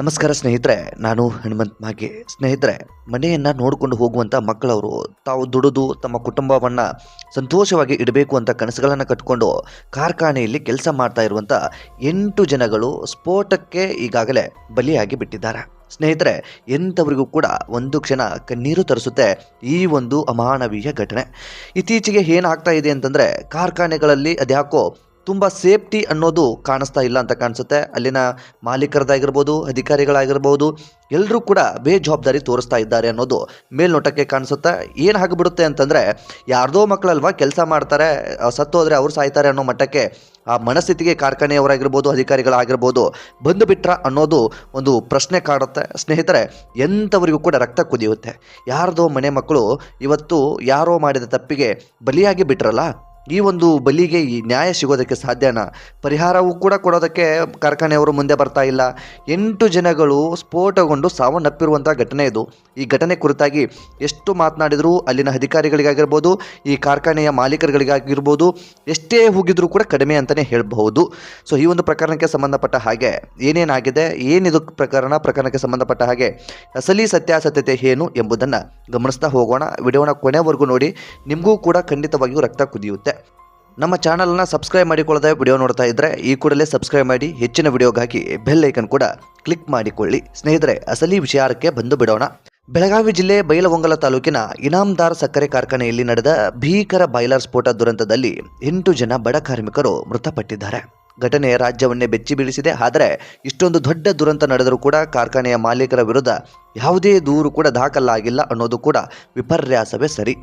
ನಮಸ್ಕಾರ ಸ್ನೇಹಿತರೆ, ನಾನು ಹನುಮಂತ್ ಮಾಗೆ. ಸ್ನೇಹಿತರೆ, ಮನೆಯನ್ನು ನೋಡಿಕೊಂಡು ಹೋಗುವಂಥ ಮಕ್ಕಳವರು ತಾವು ದುಡಿದು ತಮ್ಮ ಕುಟುಂಬವನ್ನು ಸಂತೋಷವಾಗಿ ಇಡಬೇಕು ಅಂತ ಕನಸುಗಳನ್ನು ಕಟ್ಕೊಂಡು ಕಾರ್ಖಾನೆಯಲ್ಲಿ ಕೆಲಸ ಮಾಡ್ತಾ ಇರುವಂಥ ಎಂಟು ಜನಗಳು ಸ್ಫೋಟಕ್ಕೆ ಈಗಾಗಲೇ ಬಲಿಯಾಗಿ ಬಿಟ್ಟಿದ್ದಾರೆ. ಸ್ನೇಹಿತರೆ, ಎಂಥವರಿಗೂ ಕೂಡ ಒಂದು ಕ್ಷಣ ಕಣ್ಣೀರು ತರಿಸುತ್ತೆ ಈ ಒಂದು ಅಮಾನವೀಯ ಘಟನೆ. ಇತ್ತೀಚೆಗೆ ಏನಾಗ್ತಾ ಇದೆ ಅಂತಂದರೆ, ಕಾರ್ಖಾನೆಗಳಲ್ಲಿ ಅದ್ಯಾಕೋ ತುಂಬ ಸೇಫ್ಟಿ ಅನ್ನೋದು ಕಾಣಿಸ್ತಾ ಇಲ್ಲ ಅಂತ ಕಾಣಿಸುತ್ತೆ. ಅಲ್ಲಿನ ಮಾಲೀಕರದಾಗಿರ್ಬೋದು, ಅಧಿಕಾರಿಗಳಾಗಿರ್ಬೋದು ಎಲ್ಲರೂ ಕೂಡ ಬೇಜವಾಬ್ದಾರಿ ತೋರಿಸ್ತಾ ಇದ್ದಾರೆ ಅನ್ನೋದು ಮೇಲ್ನೋಟಕ್ಕೆ ಕಾಣಿಸುತ್ತೆ. ಏನು ಆಗಿಬಿಡುತ್ತೆ ಅಂತಂದರೆ, ಯಾರ್ದೋ ಮಕ್ಕಳಲ್ವಾ ಕೆಲಸ ಮಾಡ್ತಾರೆ, ಸತ್ತು ಸತ್ತೋದ್ರೆ ಅವ್ರು ಸಾಯ್ತಾರೆ ಅನ್ನೋ ಮಟ್ಟಕ್ಕೆ ಆ ಮನಸ್ಥಿತಿಗೆ ಕಾರ್ಖಾನೆಯವರಾಗಿರ್ಬೋದು, ಅಧಿಕಾರಿಗಳಾಗಿರ್ಬೋದು, ಬಂದು ಬಿಟ್ರ ಅನ್ನೋದು ಒಂದು ಪ್ರಶ್ನೆ ಕಾಡುತ್ತೆ. ಸ್ನೇಹಿತರೆ, ಎಂಥವರಿಗೂ ಕೂಡ ರಕ್ತ ಕುದಿಯುತ್ತೆ. ಯಾರ್ದೋ ಮನೆ ಮಕ್ಕಳು ಇವತ್ತು ಯಾರೋ ಮಾಡಿದ ತಪ್ಪಿಗೆ ಬಲಿಯಾಗಿ ಬಿಟ್ರಲ್ಲ? ಈ ಒಂದು ಬಲಿಗೆ ನ್ಯಾಯ ಸಿಗೋದಕ್ಕೆ ಸಾಧ್ಯನಾ? ಪರಿಹಾರವೂ ಕೂಡ ಕೊಡೋದಕ್ಕೆ ಕಾರ್ಖಾನೆಯವರು ಮುಂದೆ ಬರ್ತಾ ಇಲ್ಲ. ಎಂಟು ಜನಗಳು ಸ್ಫೋಟಗೊಂಡು ಸಾವನ್ನಪ್ಪಿರುವಂಥ ಘಟನೆ ಇದು. ಈ ಘಟನೆ ಕುರಿತಾಗಿ ಎಷ್ಟು ಮಾತನಾಡಿದರೂ ಅಲ್ಲಿನ ಅಧಿಕಾರಿಗಳಿಗಾಗಿರ್ಬೋದು, ಈ ಕಾರ್ಖಾನೆಯ ಮಾಲೀಕರುಗಳಿಗಾಗಿರ್ಬೋದು, ಎಷ್ಟೇ ಹೋಗಿದ್ರೂ ಕೂಡ ಕಡಿಮೆ ಅಂತಲೇ ಹೇಳಬಹುದು. ಸೊ ಈ ಒಂದು ಪ್ರಕರಣಕ್ಕೆ ಸಂಬಂಧಪಟ್ಟ ಹಾಗೆ ಏನೇನಾಗಿದೆ, ಏನಿದು ಪ್ರಕರಣ, ಪ್ರಕರಣಕ್ಕೆ ಸಂಬಂಧಪಟ್ಟ ಹಾಗೆ ಅಸಲಿ ಸತ್ಯಾಸತ್ಯತೆ ಏನು ಎಂಬುದನ್ನು ಗಮನಿಸ್ತಾ ಹೋಗೋಣ. ವಿಡಿಯೋನ ಕೊನೆವರೆಗೂ ನೋಡಿ. ನಿಮಗೂ ಕೂಡ ಖಂಡಿತವಾಗಿಯೂ ರಕ್ತ ಕುದಿಯುತ್ತೆ. ನಮ್ಮ ಚಾನಲ್ನ ಸಬ್ಸ್ಕ್ರೈಬ್ ಮಾಡಿಕೊಳ್ಳದೆ ವಿಡಿಯೋ ನೋಡ್ತಾ ಇದ್ದರೆ ಈ ಕೂಡಲೇ ಸಬ್ಸ್ಕ್ರೈಬ್ ಮಾಡಿ ಹೆಚ್ಚಿನ ವಿಡಿಯೋಗಾಗಿ ಬೆಲ್ ಐಕನ್ ಕೂಡ ಕ್ಲಿಕ್ ಮಾಡಿಕೊಳ್ಳಿ. ಸ್ನೇಹಿತರೆ, ಅಸಲಿ ವಿಚಾರಕ್ಕೆ ಬಂದು ಬಿಡೋಣ. ಬೆಳಗಾವಿ ಜಿಲ್ಲೆ ಬೈಲಹೊಂಗಲ ತಾಲೂಕಿನ ಇನಾಮ್ದಾರ್ ಸಕ್ಕರೆ ಕಾರ್ಖಾನೆಯಲ್ಲಿ ನಡೆದ ಭೀಕರ ಬಾಯ್ಲರ್ ಸ್ಫೋಟ ದುರಂತದಲ್ಲಿ ಎಂಟು ಜನ ಬಡ ಕಾರ್ಮಿಕರು ಮೃತಪಟ್ಟಿದ್ದಾರೆ. ಘಟನೆ ರಾಜ್ಯವನ್ನೇ ಬೆಚ್ಚಿ ಬೀಳಿಸಿದೆ. ಆದರೆ, ಇಷ್ಟೊಂದು ದೊಡ್ಡ ದುರಂತ ನಡೆದರೂ ಕೂಡ ಕಾರ್ಖಾನೆಯ ಮಾಲೀಕರ ವಿರುದ್ಧ ಯಾವುದೇ ದೂರು ಕೂಡ ದಾಖಲಾಗಿಲ್ಲ ಅನ್ನೋದು ಕೂಡ ವಿಪರ್ಯಾಸವೇ ಸರಿ.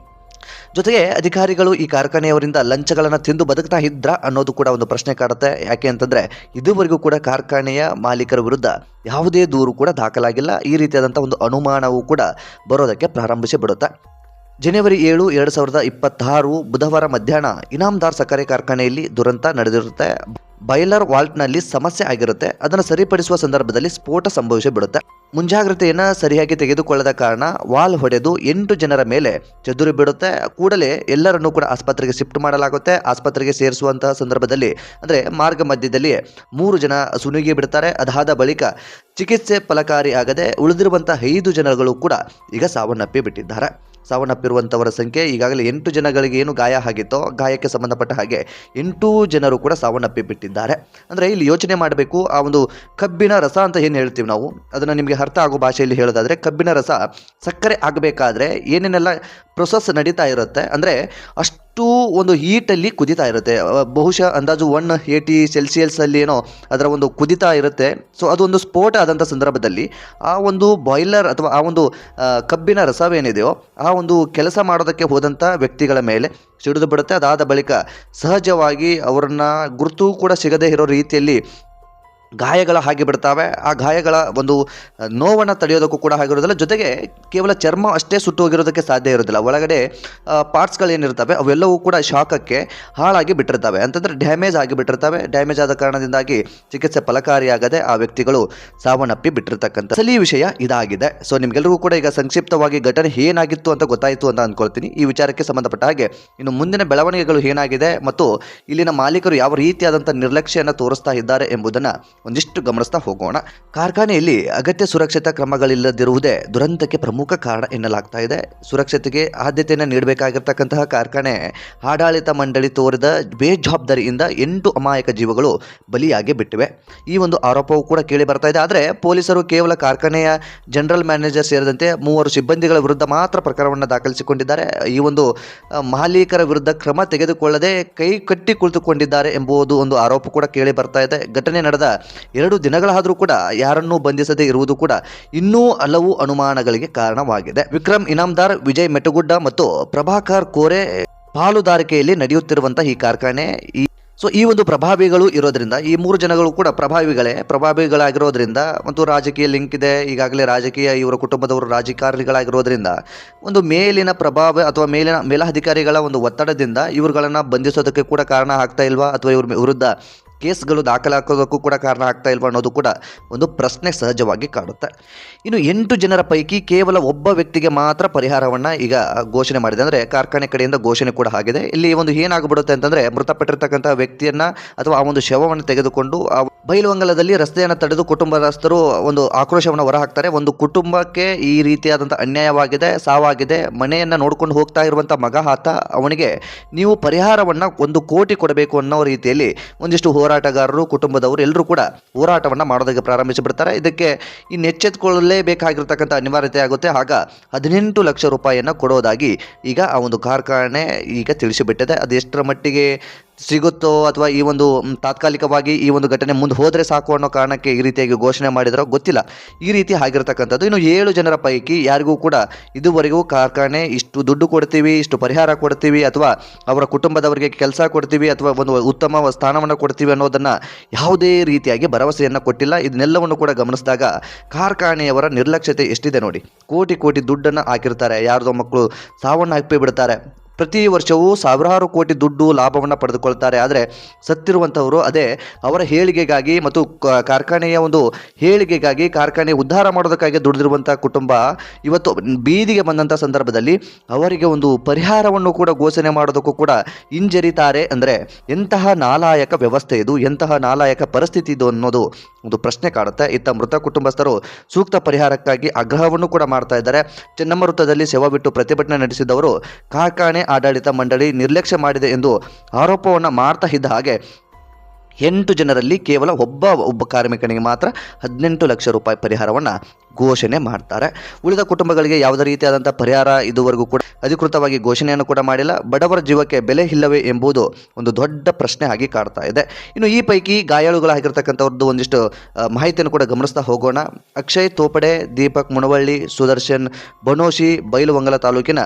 ಜೊತೆಗೆ ಅಧಿಕಾರಿಗಳು ಈ ಕಾರ್ಖಾನೆಯವರಿಂದ ಲಂಚಗಳನ್ನು ತಿಂದು ಬದುಕ್ತಾ ಇದ್ರ ಅನ್ನೋದು ಕೂಡ ಒಂದು ಪ್ರಶ್ನೆ ಕಾಡುತ್ತೆ. ಯಾಕೆ ಅಂತಂದ್ರೆ ಇದುವರೆಗೂ ಕೂಡ ಕಾರ್ಖಾನೆಯ ಮಾಲೀಕರ ವಿರುದ್ಧ ಯಾವುದೇ ದೂರು ಕೂಡ ದಾಖಲಾಗಿಲ್ಲ. ಈ ರೀತಿಯಾದಂಥ ಒಂದು ಅನುಮಾನವು ಕೂಡ ಬರೋದಕ್ಕೆ ಪ್ರಾರಂಭಿಸಿ ಬಿಡುತ್ತೆ. ಜನವರಿ ಏಳು ಎರಡು ಸಾವಿರದ ಇಪ್ಪತ್ತಾರು ಬುಧವಾರ ಮಧ್ಯಾಹ್ನ ಇನಾಮ್ದಾರ್ ಸಕ್ಕರೆ ಕಾರ್ಖಾನೆಯಲ್ಲಿ ದುರಂತ ನಡೆದಿರುತ್ತೆ. ಬಾಯ್ಲರ್ ವಾಲ್ಟ್ನಲ್ಲಿ ಸಮಸ್ಯೆ ಆಗಿರುತ್ತೆ. ಅದನ್ನು ಸರಿಪಡಿಸುವ ಸಂದರ್ಭದಲ್ಲಿ ಸ್ಫೋಟ ಸಂಭವಿಸಿ ಬಿಡುತ್ತೆ. ಮುಂಜಾಗ್ರತೆಯನ್ನು ಸರಿಯಾಗಿ ತೆಗೆದುಕೊಳ್ಳದ ಕಾರಣ ವಾಲ್ ಹೊಡೆದು ಎಂಟು ಜನರ ಮೇಲೆ ಚದುರಿ ಬಿಡುತ್ತೆ. ಕೂಡಲೇ ಎಲ್ಲರನ್ನೂ ಕೂಡ ಆಸ್ಪತ್ರೆಗೆ ಶಿಫ್ಟ್ ಮಾಡಲಾಗುತ್ತೆ. ಆಸ್ಪತ್ರೆಗೆ ಸೇರಿಸುವಂತಹ ಸಂದರ್ಭದಲ್ಲಿ, ಅಂದರೆ ಮಾರ್ಗ ಮಧ್ಯದಲ್ಲಿ ಮೂರು ಜನ ಸುನುಗಿ ಬಿಡ್ತಾರೆ. ಅದಾದ ಬಳಿಕ ಚಿಕಿತ್ಸೆ ಫಲಕಾರಿ ಆಗದೆ ಉಳಿದಿರುವಂತಹ ಐದು ಜನಗಳು ಕೂಡ ಈಗ ಸಾವನ್ನಪ್ಪಿ ಬಿಟ್ಟಿದ್ದಾರೆ. ಸಾವನ್ನಪ್ಪಿರುವಂಥವರ ಸಂಖ್ಯೆ ಈಗಾಗಲೇ ಎಂಟು ಜನಗಳಿಗೆ ಏನು ಗಾಯ ಆಗಿತ್ತೋ ಗಾಯಕ್ಕೆ ಸಂಬಂಧಪಟ್ಟ ಹಾಗೆ ಎಂಟು ಜನರು ಕೂಡ ಸಾವನ್ನಪ್ಪಿ ಬಿಟ್ಟಿದ್ದಾರೆ ಅಂದರೆ ಇಲ್ಲಿ ಯೋಚನೆ ಮಾಡಬೇಕು, ಆ ಒಂದು ಕಬ್ಬಿನ ರಸ ಅಂತ ಏನು ಹೇಳ್ತೀವಿ ನಾವು? ಅದನ್ನು ನಿಮಗೆ ಅರ್ಥ ಆಗೋ ಭಾಷೆಯಲ್ಲಿ ಹೇಳೋದಾದರೆ ಕಬ್ಬಿನ ರಸ ಸಕ್ಕರೆ ಆಗಬೇಕಾದ್ರೆ ಏನೇನೆಲ್ಲ ಪ್ರೊಸೆಸ್ ನಡೀತಾ ಇರುತ್ತೆ, ಅಂದರೆ ಅಷ್ಟು ಒಂದು ಹೀಟಲ್ಲಿ ಕುದಿತಾ ಇರುತ್ತೆ. ಬಹುಶಃ ಅಂದಾಜು ಒನ್ ಏಯ್ಟಿ ಸೆಲ್ಸಿಯಲ್ಸಲ್ಲಿ ಏನೋ ಅದರ ಒಂದು ಕುದಿತಾ ಇರುತ್ತೆ. ಸೊ ಅದೊಂದು ಸ್ಫೋಟ ಆದಂಥ ಸಂದರ್ಭದಲ್ಲಿ ಆ ಒಂದು ಬಾಯ್ಲರ್ ಅಥವಾ ಆ ಒಂದು ಕಬ್ಬಿನ ರಸವೇನಿದೆಯೋ ಆ ಒಂದು ಕೆಲಸ ಮಾಡೋದಕ್ಕೆ ಹೋದಂಥ ವ್ಯಕ್ತಿಗಳ ಮೇಲೆ ಸಿಡಿದು ಬಿಡುತ್ತೆ. ಅದಾದ ಬಳಿಕ ಸಹಜವಾಗಿ ಅವರನ್ನ ಗುರುತು ಕೂಡ ಸಿಗದೇ ಇರೋ ರೀತಿಯಲ್ಲಿ ಗಾಯಗಳ ಹಾಗೆ ಬಿಡ್ತಾವೆ. ಆ ಗಾಯಗಳ ಒಂದು ನೋವನ್ನು ತಡೆಯೋದಕ್ಕೂ ಕೂಡ ಆಗಿರೋದಿಲ್ಲ ಜೊತೆಗೆ ಕೇವಲ ಚರ್ಮ ಅಷ್ಟೇ ಸುಟ್ಟು ಹೋಗಿರೋದಕ್ಕೆ ಸಾಧ್ಯ ಇರೋದಿಲ್ಲ ಒಳಗಡೆ ಪಾರ್ಟ್ಸ್ಗಳೇನಿರ್ತವೆ ಅವೆಲ್ಲವೂ ಕೂಡ ಶಾಖಕ್ಕೆ ಹಾಳಾಗಿ ಬಿಟ್ಟಿರ್ತವೆ. ಅಂತಂದರೆ ಡ್ಯಾಮೇಜ್ ಆಗಿ ಬಿಟ್ಟಿರ್ತವೆ. ಡ್ಯಾಮೇಜ್ ಆದ ಕಾರಣದಿಂದಾಗಿ ಚಿಕಿತ್ಸೆ ಫಲಕಾರಿಯಾಗದೆ ಆ ವ್ಯಕ್ತಿಗಳು ಸಾವನ್ನಪ್ಪಿ ಬಿಟ್ಟಿರ್ತಕ್ಕಂಥ ಸಲಿ ವಿಷಯ ಇದಾಗಿದೆ. ಸೊ ನಿಮಗೆಲ್ಲರಿಗೂ ಕೂಡ ಈಗ ಸಂಕ್ಷಿಪ್ತವಾಗಿ ಘಟನೆ ಏನಾಗಿತ್ತು ಅಂತ ಗೊತ್ತಾಯಿತು ಅಂತ ಅಂದ್ಕೊಳ್ತೀನಿ ಈ ವಿಚಾರಕ್ಕೆ ಸಂಬಂಧಪಟ್ಟ ಹಾಗೆ ಇನ್ನು ಮುಂದಿನ ಬೆಳವಣಿಗೆಗಳು ಏನಾಗಿದೆ ಮತ್ತು ಇಲ್ಲಿನ ಮಾಲೀಕರು ಯಾವ ರೀತಿಯಾದಂಥ ನಿರ್ಲಕ್ಷ್ಯವನ್ನು ತೋರಿಸ್ತಾ ಇದ್ದಾರೆ ಎಂಬುದನ್ನು ಒಂದಿಷ್ಟು ಗಮನಿಸ್ತಾ ಹೋಗೋಣ. ಕಾರ್ಖಾನೆಯಲ್ಲಿ ಅಗತ್ಯ ಸುರಕ್ಷತಾ ಕ್ರಮಗಳಿಲ್ಲದಿರುವುದೇ ದುರಂತಕ್ಕೆ ಪ್ರಮುಖ ಕಾರಣ ಎನ್ನಲಾಗ್ತಾ ಇದೆ. ಸುರಕ್ಷತೆಗೆ ಆದ್ಯತೆಯನ್ನು ನೀಡಬೇಕಾಗಿರ್ತಕ್ಕಂತಹ ಕಾರ್ಖಾನೆ ಆಡಳಿತ ಮಂಡಳಿ ತೋರಿದ ಬೇಜವಾಬ್ದಾರಿಯಿಂದ ಎಂಟು ಅಮಾಯಕ ಜೀವಗಳು ಬಲಿಯಾಗಿ ಬಿಟ್ಟಿವೆ. ಈ ಒಂದು ಆರೋಪವೂ ಕೂಡ ಕೇಳಿ ಬರ್ತಾ ಇದೆ. ಆದರೆ ಪೊಲೀಸರು ಕೇವಲ ಕಾರ್ಖಾನೆಯ ಜನರಲ್ ಮ್ಯಾನೇಜರ್ ಸೇರಿದಂತೆ ಮೂವರು ಸಿಬ್ಬಂದಿಗಳ ವಿರುದ್ಧ ಮಾತ್ರ ಪ್ರಕರಣವನ್ನು ದಾಖಲಿಸಿಕೊಂಡಿದ್ದಾರೆ. ಈ ಒಂದು ಮಾಲೀಕರ ವಿರುದ್ಧ ಕ್ರಮ ತೆಗೆದುಕೊಳ್ಳದೆ ಕೈ ಕಟ್ಟಿ ಕುಳಿತುಕೊಂಡಿದ್ದಾರೆ ಎಂಬುದು ಒಂದು ಆರೋಪ ಕೂಡ ಕೇಳಿ ಬರ್ತಾ ಇದೆ. ಘಟನೆ ನಡೆದ ಎರಡು ದಿನಗಳಾದರೂ ಕೂಡ ಯಾರನ್ನೂ ಬಂಧಿಸದೆ ಇರುವುದು ಕೂಡ ಇನ್ನೂ ಹಲವು ಅನುಮಾನಗಳಿಗೆ ಕಾರಣವಾಗಿದೆ. ವಿಕ್ರಮ್ ಇನಾಮ್ದಾರ್, ವಿಜಯ್ ಮೆಟಗುಡ್ಡ ಮತ್ತು ಪ್ರಭಾಕರ್ ಕೋರೆ ಪಾಲುದಾರಿಕೆಯಲ್ಲಿ ನಡೆಯುತ್ತಿರುವಂತಹ ಈ ಕಾರ್ಖಾನೆ ಈ ಸೊ, ಈ ಒಂದು ಪ್ರಭಾವಿಗಳು ಇರೋದ್ರಿಂದ, ಈ ಮೂರು ಜನಗಳು ಕೂಡ ಪ್ರಭಾವಿಗಳೇ. ಪ್ರಭಾವಿಗಳಾಗಿರೋದ್ರಿಂದ ಮತ್ತು ರಾಜಕೀಯ ಲಿಂಕ್ ಇದೆ. ಈಗಾಗಲೇ ರಾಜಕೀಯ ಇವರ ಕುಟುಂಬದವರು ರಾಜಕಾರಣಿಗಳಾಗಿರೋದ್ರಿಂದ ಒಂದು ಮೇಲಿನ ಪ್ರಭಾವ ಅಥವಾ ಮೇಲಿನ ಮೇಲಾಧಿಕಾರಿಗಳ ಒಂದು ಒತ್ತಡದಿಂದ ಇವರುಗಳನ್ನು ಬಂಧಿಸೋದಕ್ಕೆ ಕೂಡ ಕಾರಣ ಆಗ್ತಾ ಇಲ್ವಾ ಅಥವಾ ಇವ್ರ ವಿರುದ್ಧ ಕೇಸ್ಗಳು ದಾಖಲಾಗೋದಕ್ಕೂ ಕೂಡ ಕಾರಣ ಆಗ್ತಾ ಇಲ್ವಾ ಅನ್ನೋದು ಕೂಡ ಒಂದು ಪ್ರಶ್ನೆ ಸಹಜವಾಗಿ ಕಾಡುತ್ತೆ. ಇನ್ನು ಎಂಟು ಜನರ ಪೈಕಿ ಕೇವಲ ಒಬ್ಬ ವ್ಯಕ್ತಿಗೆ ಮಾತ್ರ ಪರಿಹಾರವನ್ನು ಈಗ ಘೋಷಣೆ ಮಾಡಿದೆ. ಅಂದರೆ ಕಾರ್ಖಾನೆ ಕಡೆಯಿಂದ ಘೋಷಣೆ ಕೂಡ ಆಗಿದೆ. ಇಲ್ಲಿ ಒಂದು ಏನಾಗ್ಬಿಡುತ್ತೆ ಅಂತಂದರೆ ಮೃತಪಟ್ಟಿರ್ತಕ್ಕಂಥ ವ್ಯಕ್ತಿಯನ್ನು ಅಥವಾ ಆ ಒಂದು ಶವವನ್ನು ತೆಗೆದುಕೊಂಡು ಆ ಬೈಲುವಂಗಲದಲ್ಲಿ ರಸ್ತೆಯನ್ನು ತಡೆದು ಕುಟುಂಬಸ್ಥರು ಒಂದು ಆಕ್ರೋಶವನ್ನು ಹೊರಹಾಕ್ತಾರೆ. ಒಂದು ಕುಟುಂಬಕ್ಕೆ ಈ ರೀತಿಯಾದಂಥ ಅನ್ಯಾಯವಾಗಿದೆ, ಸಾವಾಗಿದೆ, ಮನೆಯನ್ನು ನೋಡ್ಕೊಂಡು ಹೋಗ್ತಾ ಇರುವಂಥ ಮಗ ಆತ, ಅವನಿಗೆ ನೀವು ಪರಿಹಾರವನ್ನು ಒಂದು ಕೋಟಿ ಕೊಡಬೇಕು ಅನ್ನೋ ರೀತಿಯಲ್ಲಿ ಒಂದಿಷ್ಟು ಹೋರಾಟಗಾರರು, ಕುಟುಂಬದವರು ಎಲ್ಲರೂ ಕೂಡ ಹೋರಾಟವನ್ನು ಮಾಡೋದಕ್ಕೆ ಪ್ರಾರಂಭಿಸಿಬಿಡ್ತಾರೆ. ಇದಕ್ಕೆ ಇನ್ನು ಎಚ್ಚೆತ್ತುಕೊಳ್ಳಲೇಬೇಕಾಗಿರ್ತಕ್ಕಂಥ ಅನಿವಾರ್ಯತೆ ಆಗುತ್ತೆ. ಆಗ ಹದಿನೆಂಟು ಲಕ್ಷ ರೂಪಾಯಿಯನ್ನು ಕೊಡೋದಾಗಿ ಈಗ ಆ ಒಂದು ಕಾರ್ಖಾನೆ ಈಗ ತಿಳಿಸಿಬಿಟ್ಟಿದೆ. ಅದು ಎಷ್ಟರ ಮಟ್ಟಿಗೆ ಸಿಗುತ್ತೋ ಅಥವಾ ಈ ಒಂದು ತಾತ್ಕಾಲಿಕವಾಗಿ ಈ ಒಂದು ಘಟನೆ ಮುಂದೆ ಹೋದರೆ ಸಾಕು ಅನ್ನೋ ಕಾರಣಕ್ಕೆ ಈ ರೀತಿಯಾಗಿ ಘೋಷಣೆ ಮಾಡಿದರೋ ಗೊತ್ತಿಲ್ಲ. ಈ ರೀತಿ ಆಗಿರ್ತಕ್ಕಂಥದ್ದು. ಇನ್ನು ಏಳು ಜನರ ಪೈಕಿ ಯಾರಿಗೂ ಕೂಡ ಇದುವರೆಗೂ ಕಾರ್ಖಾನೆ ಇಷ್ಟು ದುಡ್ಡು ಕೊಡ್ತೀವಿ, ಇಷ್ಟು ಪರಿಹಾರ ಕೊಡ್ತೀವಿ, ಅಥವಾ ಅವರ ಕುಟುಂಬದವರಿಗೆ ಕೆಲಸ ಕೊಡ್ತೀವಿ, ಅಥವಾ ಒಂದು ಉತ್ತಮ ಸ್ಥಾನವನ್ನು ಕೊಡ್ತೀವಿ ಅನ್ನೋದನ್ನು ಯಾವುದೇ ರೀತಿಯಾಗಿ ಭರವಸೆಯನ್ನು ಕೊಟ್ಟಿಲ್ಲ. ಇದನ್ನೆಲ್ಲವನ್ನು ಕೂಡ ಗಮನಿಸಿದಾಗ ಕಾರ್ಖಾನೆಯವರ ನಿರ್ಲಕ್ಷ್ಯತೆ ಎಷ್ಟಿದೆ ನೋಡಿ. ಕೋಟಿ ಕೋಟಿ ದುಡ್ಡನ್ನು ಹಾಕಿರ್ತಾರೆ. ಯಾರದೋ ಮಕ್ಕಳು ಸಾವನ್ನು ಹಾಕಿ ಬಿಡ್ತಾರೆ ಪ್ರತಿ ವರ್ಷವೂ ಸಾವಿರಾರು ಕೋಟಿ ದುಡ್ಡು ಲಾಭವನ್ನು ಪಡೆದುಕೊಳ್ತಾರೆ. ಆದರೆ ಸತ್ತಿರುವಂಥವರು ಅದೇ ಅವರ ಹೇಳಿಗೆಗಾಗಿ ಮತ್ತು ಕಾರ್ಖಾನೆಯ ಒಂದು ಹೇಳಿಗೆಗಾಗಿ ಕಾರ್ಖಾನೆ ಉದ್ಧಾರ ಮಾಡೋದಕ್ಕಾಗಿ ದುಡಿದಿರುವಂಥ ಕುಟುಂಬ ಇವತ್ತು ಬೀದಿಗೆ ಬಂದಂಥ ಸಂದರ್ಭದಲ್ಲಿ ಅವರಿಗೆ ಒಂದು ಪರಿಹಾರವನ್ನು ಕೂಡ ಘೋಷಣೆ ಮಾಡೋದಕ್ಕೂ ಕೂಡ ಹಿಂಜರಿತಾರೆ ಅಂದರೆ ಎಂತಹ ನಾಲಾಯಕ ವ್ಯವಸ್ಥೆ ಇದು, ಎಂತಹ ನಾಲಾಯಕ ಪರಿಸ್ಥಿತಿ ಇದು ಅನ್ನೋದು ಒಂದು ಪ್ರಶ್ನೆ ಕಾಡುತ್ತೆ ಇತ್ತ ಮೃತ ಕುಟುಂಬಸ್ಥರು ಸೂಕ್ತ ಪರಿಹಾರಕ್ಕಾಗಿ ಆಗ್ರಹವನ್ನು ಕೂಡ ಮಾಡ್ತಾ ಇದ್ದಾರೆ. ಚೆನ್ನಮ್ಮ ವೃತ್ತದಲ್ಲಿ ಸೇವಾ ಬಿಟ್ಟು ಪ್ರತಿಭಟನೆ ನಡೆಸಿದವರು ಕಾರ್ಖಾನೆ ಆಡಳಿತ ಮಂಡಳಿ ನಿರ್ಲಕ್ಷ್ಯ ಮಾಡಿದೆ ಎಂದು ಆರೋಪವನ್ನು ಮಾಡ್ತಾ ಇದ್ದ ಹಾಗೆ ಎಂಟು ಜನರಲ್ಲಿ ಕೇವಲ ಒಬ್ಬ ಒಬ್ಬ ಕಾರ್ಮಿಕನಿಗೆ ಮಾತ್ರ ಹದಿನೆಂಟು ಲಕ್ಷ ರೂಪಾಯಿ ಪರಿಹಾರವನ್ನು ಘೋಷಣೆ ಮಾಡ್ತಾರೆ. ಉಳಿದ ಕುಟುಂಬಗಳಿಗೆ ಯಾವುದೇ ರೀತಿಯಾದಂಥ ಪರಿಹಾರ ಇದುವರೆಗೂ ಕೂಡ ಅಧಿಕೃತವಾಗಿ ಘೋಷಣೆಯನ್ನು ಕೂಡ ಮಾಡಿಲ್ಲ. ಬಡವರ ಜೀವಕ್ಕೆ ಬೆಲೆ ಇಲ್ಲವೇ ಎಂಬುದು ಒಂದು ದೊಡ್ಡ ಪ್ರಶ್ನೆ ಆಗಿ ಕಾಡ್ತಾ ಇದೆ. ಇನ್ನು ಈ ಪೈಕಿ ಗಾಯಾಳುಗಳಾಗಿರ್ತಕ್ಕಂಥವ್ರದ್ದು ಒಂದಿಷ್ಟು ಮಾಹಿತಿಯನ್ನು ಕೂಡ ಗಮನಿಸ್ತಾ ಹೋಗೋಣ. ಅಕ್ಷಯ್ ತೋಪಡೆ, ದೀಪಕ್ ಮುನವಳ್ಳಿ ಸುದರ್ಶನ್ ಬನೋಶಿ, ಬೈಲುವಂಗಲ ತಾಲೂಕಿನ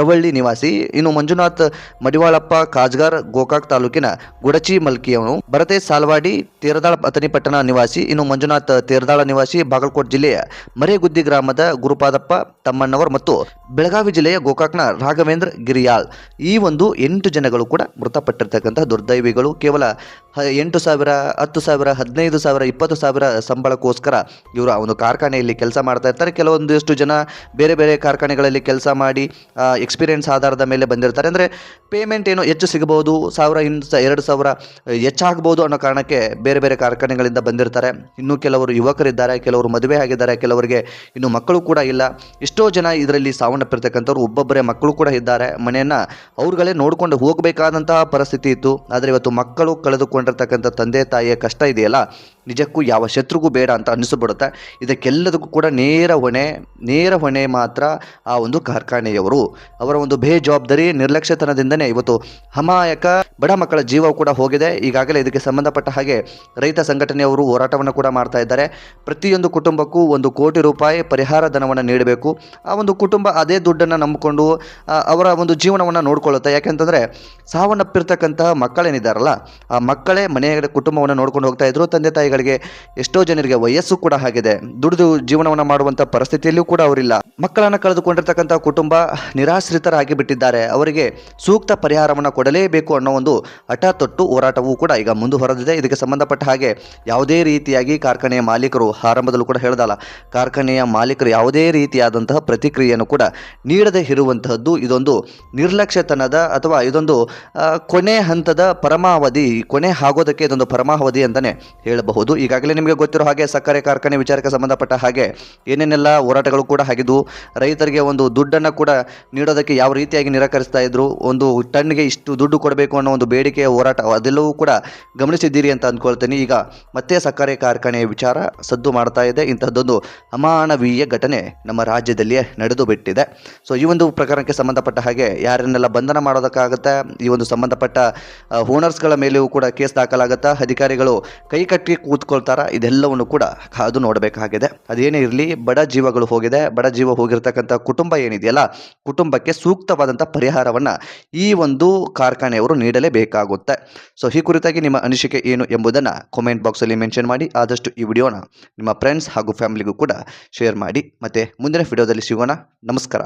ರವಳ್ಳಿ ನಿವಾಸಿ. ಇನ್ನು ಮಂಜುನಾಥ್ ಮಡಿವಾಳಪ್ಪ ಕಾಜ್ಗಾರ್, ಗೋಕಾಕ್ ತಾಲೂಕಿನ ಗುಡಚಿ ಮಲ್ಕಿಯವನು. ಭರತೇಶ್ ಸಾಲ್ವಾಡಿ, ತೀರದಾಳ ಅತನಿಪಟ್ಟಣ ನಿವಾಸಿ. ಇನ್ನು ಮಂಜುನಾಥ್ ತೀರದಾಳ ನಿವಾಸಿ. ಬಾಗಲಕೋಟೆ ಜಿಲ್ಲೆಯ ಮರೇಗುದ್ದಿ ಗ್ರಾಮದ ಗುರುಪಾದಪ್ಪ, ತಮ್ಮಣ್ಣವರ್ ಮತ್ತು ಬೆಳಗಾವಿ ಜಿಲ್ಲೆಯ ಗೋಕಾಕ್ನ ರಾಘವೇಂದ್ರ ಗಿರಿಯಾಲ್ ಈ ಒಂದು ಎಂಟು ಜನಗಳು ಕೂಡ ಮೃತಪಟ್ಟಿರ್ತಕ್ಕಂಥ ದುರ್ದೈವಿಗಳು. ಕೇವಲ ಎಂಟು ಸಾವಿರ, ಹತ್ತು ಸಾವಿರ, ಹದಿನೈದು ಸಾವಿರ, ಇಪ್ಪತ್ತು ಸಾವಿರ ಸಂಬಳಕ್ಕೋಸ್ಕರ ಇವರು ಆ ಒಂದು ಕಾರ್ಖಾನೆಯಲ್ಲಿ ಕೆಲಸ ಮಾಡ್ತಾ ಇರ್ತಾರೆ. ಕೆಲವೊಂದಿಷ್ಟು ಜನ ಬೇರೆ ಬೇರೆ ಕಾರ್ಖಾನೆಗಳಲ್ಲಿ ಕೆಲಸ ಮಾಡಿ ಎಕ್ಸ್ಪೀರಿಯನ್ಸ್ ಆಧಾರದ ಮೇಲೆ ಬಂದಿರ್ತಾರೆ. ಅಂದರೆ ಪೇಮೆಂಟ್ ಏನು ಹೆಚ್ಚು ಸಿಗಬಹುದು, ಸಾವಿರ ಇನ್ನು ಎರಡು ಸಾವಿರ ಹೆಚ್ಚಾಗ್ಬೋದು ಅನ್ನೋ ಕಾರಣಕ್ಕೆ ಬೇರೆ ಬೇರೆ ಕಾರ್ಖಾನೆಗಳಿಂದ ಬಂದಿರ್ತಾರೆ. ಇನ್ನು ಕೆಲವರು ಯುವಕರಿದ್ದಾರೆ, ಕೆಲವರು ಮದುವೆ ಆಗಿದ್ದಾರೆ, ಕೆಲವರಿಗೆ ಇನ್ನು ಮಕ್ಕಳು ಕೂಡ ಇಲ್ಲ. ಎಷ್ಟೋ ಜನ ಇದರಲ್ಲಿ ಸಾವನ್ನಪ್ಪಿರ್ತಕ್ಕಂಥವ್ರು, ಒಬ್ಬೊಬ್ಬರೇ ಮಕ್ಕಳು ಕೂಡ ಇದ್ದಾರೆ. ಮನೆಯನ್ನು ಅವ್ರುಗಳೇ ನೋಡಿಕೊಂಡು ಹೋಗಬೇಕಾದಂತಹ ಪರಿಸ್ಥಿತಿ ಇತ್ತು. ಆದರೆ ಇವತ್ತು ಮಕ್ಕಳು ಕಳೆದುಕೊಂಡಿರ್ತಕ್ಕಂಥ ತಂದೆ ತಾಯಿಯ ಕಷ್ಟ ಇದೆಯಲ್ಲ? ನಿಜಕ್ಕೂ ಯಾವ ಶತ್ರುಗೂ ಬೇಡ ಅಂತ ಅನ್ನಿಸ್ಬಿಡುತ್ತೆ. ಇದಕ್ಕೆಲ್ಲದಕ್ಕೂ ಕೂಡ ನೇರ ಹೊಣೆ ನೇರ ಹೊಣೆ ಮಾತ್ರ ಆ ಒಂದು ಕಾರ್ಖಾನೆಯವರು. ಅವರ ಒಂದು ಬೇಜವಾಬ್ದಾರಿ ನಿರ್ಲಕ್ಷ್ಯತನದಿಂದನೇ ಇವತ್ತು ಹಮಾಯಕ ಬಡ ಮಕ್ಕಳ ಜೀವ ಕೂಡ ಹೋಗಿದೆ. ಈಗಾಗಲೇ ಇದಕ್ಕೆ ಸಂಬಂಧಪಟ್ಟ ಹಾಗೆ ರೈತ ಸಂಘಟನೆಯವರು ಹೋರಾಟವನ್ನು ಕೂಡ ಮಾಡ್ತಾ ಇದ್ದಾರೆ. ಪ್ರತಿಯೊಂದು ಕುಟುಂಬಕ್ಕೂ ಒಂದು ಕೋಟಿ ರೂಪಾಯಿ ಪರಿಹಾರ ಧನವನ್ನು ನೀಡಬೇಕು. ಆ ಒಂದು ಕುಟುಂಬ ಅದೇ ದುಡ್ಡನ್ನು ನಂಬಿಕೊಂಡು ಅವರ ಒಂದು ಜೀವನವನ್ನು ನೋಡಿಕೊಳ್ಳುತ್ತೆ. ಯಾಕೆಂತಂದರೆ ಸಾವನ್ನಪ್ಪಿರ್ತಕ್ಕಂತಹ ಮಕ್ಕಳೇನಿದ್ದಾರಲ್ಲ, ಆ ಮಕ್ಕಳೇ ಮನೆಯ ಕುಟುಂಬವನ್ನು ನೋಡ್ಕೊಂಡು ಹೋಗ್ತಾ ಇದ್ರು. ತಂದೆ ತಾಯಿಗಳಿಗೆ ಎಷ್ಟೋ ಜನರಿಗೆ ವಯಸ್ಸು ಕೂಡ ಆಗಿದೆ. ದುಡಿದು ಜೀವನವನ್ನು ಮಾಡುವಂತಹ ಪರಿಸ್ಥಿತಿಯಲ್ಲೂ ಕೂಡ ಅವರಿಲ್ಲ. ಮಕ್ಕಳನ್ನು ಕಳೆದುಕೊಂಡಿರ್ತಕ್ಕಂಥ ಕುಟುಂಬ ನಿರಾಶ್ರಿತರಾಗಿ ಬಿಟ್ಟಿದ್ದಾರೆ ಅವರಿಗೆ ಸೂಕ್ತ ಪರಿಹಾರವನ್ನು ಕೊಡಲೇಬೇಕು ಅನ್ನೋ ಒಂದು ಹಠ ತೊಟ್ಟು ಹೋರಾಟವೂ ಕೂಡ ಈಗ ಮುಂದುವರೆದಿದೆ. ಇದಕ್ಕೆ ಸಂಬಂಧಪಟ್ಟ ಹಾಗೆ ಯಾವುದೇ ರೀತಿಯಾಗಿ ಕಾರ್ಖಾನೆಯ ಮಾಲೀಕರು, ಆರಂಭದಲ್ಲೂ ಕೂಡ ಹೇಳ್ದಲ್ಲ, ಕಾರ್ಖಾನೆಯ ಮಾಲೀಕರು ಯಾವುದೇ ರೀತಿಯಾದಂತಹ ಪ್ರತಿಕ್ರಿಯೆಯನ್ನು ಕೂಡ ನೀಡದೇ ಇರುವಂತಹದ್ದು, ಇದೊಂದು ನಿರ್ಲಕ್ಷ್ಯತನದ ಅಥವಾ ಇದೊಂದು ಕೊನೆ ಹಂತದ ಪರಮಾವಧಿ, ಕೊನೆ ಆಗೋದಕ್ಕೆ ಇದೊಂದು ಪರಮಾವಧಿ ಅಂತಲೇ ಹೇಳಬಹುದು. ಈಗಾಗಲೇ ನಿಮಗೆ ಗೊತ್ತಿರೋ ಹಾಗೆ ಸಕ್ಕರೆ ಕಾರ್ಖಾನೆ ವಿಚಾರಕ್ಕೆ ಸಂಬಂಧಪಟ್ಟ ಹಾಗೆ ಏನೇನೆಲ್ಲ ಹೋರಾಟಗಳು ಕೂಡ ಆಗಿದ್ದು, ರೈತರಿಗೆ ಒಂದು ದುಡ್ಡನ್ನು ಕೂಡ ನೀಡೋದಕ್ಕೆ ಯಾವ ರೀತಿಯಾಗಿ ನಿರಾಕರಿಸ್ತಾ ಇದ್ರು, ಒಂದು ಟನ್ಗೆ ಇಷ್ಟು ದುಡ್ಡು ಕೊಡಬೇಕು ಅನ್ನೋ ಒಂದು ಬೇಡಿಕೆಯ ಹೋರಾಟ ಅದೆಲ್ಲವೂ ಕೂಡ ಗಮನಿಸಿದ್ದೀರಿ ಅಂತ ಅಂದ್ಕೊಳ್ತೀನಿ. ಈಗ ಮತ್ತೆ ಸಕ್ಕರೆ ಕಾರ್ಖಾನೆಯ ವಿಚಾರ ಸದ್ದು ಮಾಡ್ತಾ ಇದೆ. ಇಂತಹದ್ದೊಂದು ಅಮಾನವೀಯ ಘಟನೆ ನಮ್ಮ ರಾಜ್ಯದಲ್ಲಿಯೇ ನಡೆದು ಬಿಟ್ಟಿದೆ. ಸೊ ಈ ಒಂದು ಪ್ರಕರಣಕ್ಕೆ ಸಂಬಂಧಪಟ್ಟ ಹಾಗೆ ಯಾರನ್ನೆಲ್ಲ ಬಂಧನ ಮಾಡೋದಕ್ಕಾಗುತ್ತೆ, ಈ ಒಂದು ಸಂಬಂಧಪಟ್ಟ ಓನರ್ಸ್ಗಳ ಮೇಲೆಯೂ ಕೂಡ ಕೇಸ್ ದಾಖಲಾಗುತ್ತಾ, ಅಧಿಕಾರಿಗಳು ಕೈ ಕಟ್ಟಿ ಕೂತ್ಕೊಳ್ತಾರ, ಇದೆಲ್ಲವನ್ನು ಕೂಡ ಅದು ನೋಡಬೇಕಾಗಿದೆ. ಅದೇನೇ ಇರಲಿ, ಬಡ ಜೀವಗಳು ಹೋಗಿದೆ, ಬಡ ಜೀವ ಹೋಗಿರ್ತಕ್ಕಂಥ ಕುಟುಂಬ ಏನಿದೆಯಲ್ಲ, ಕುಟುಂಬಕ್ಕೆ ಸೂಕ್ತವಾದಂಥ ಪರಿಹಾರವನ್ನು ಈ ಒಂದು ಕಾರ್ಖಾನೆಯವರು ನೀಡಲೇಬೇಕಾಗುತ್ತೆ. ಸೊ ಈ ಕುರಿತಾಗಿ ನಿಮ್ಮ ಅನಿಸಿಕೆ ಏನು ಎಂಬುದನ್ನು ಕಾಮೆಂಟ್ ಬಾಕ್ಸಲ್ಲಿ ಮೆನ್ಷನ್ ಮಾಡಿ, ಆದಷ್ಟು ಈ ವಿಡಿಯೋನ ನಿಮ್ಮ ಫ್ರೆಂಡ್ಸ್ ಹಾಗೂ ಫ್ಯಾಮಿಲಿಗೂ ಕೂಡ ಶೇರ್ ಮಾಡಿ. ಮತ್ತು ಮುಂದಿನ ವಿಡಿಯೋದಲ್ಲಿ ಸಿಗೋಣ. ನಮಸ್ಕಾರ.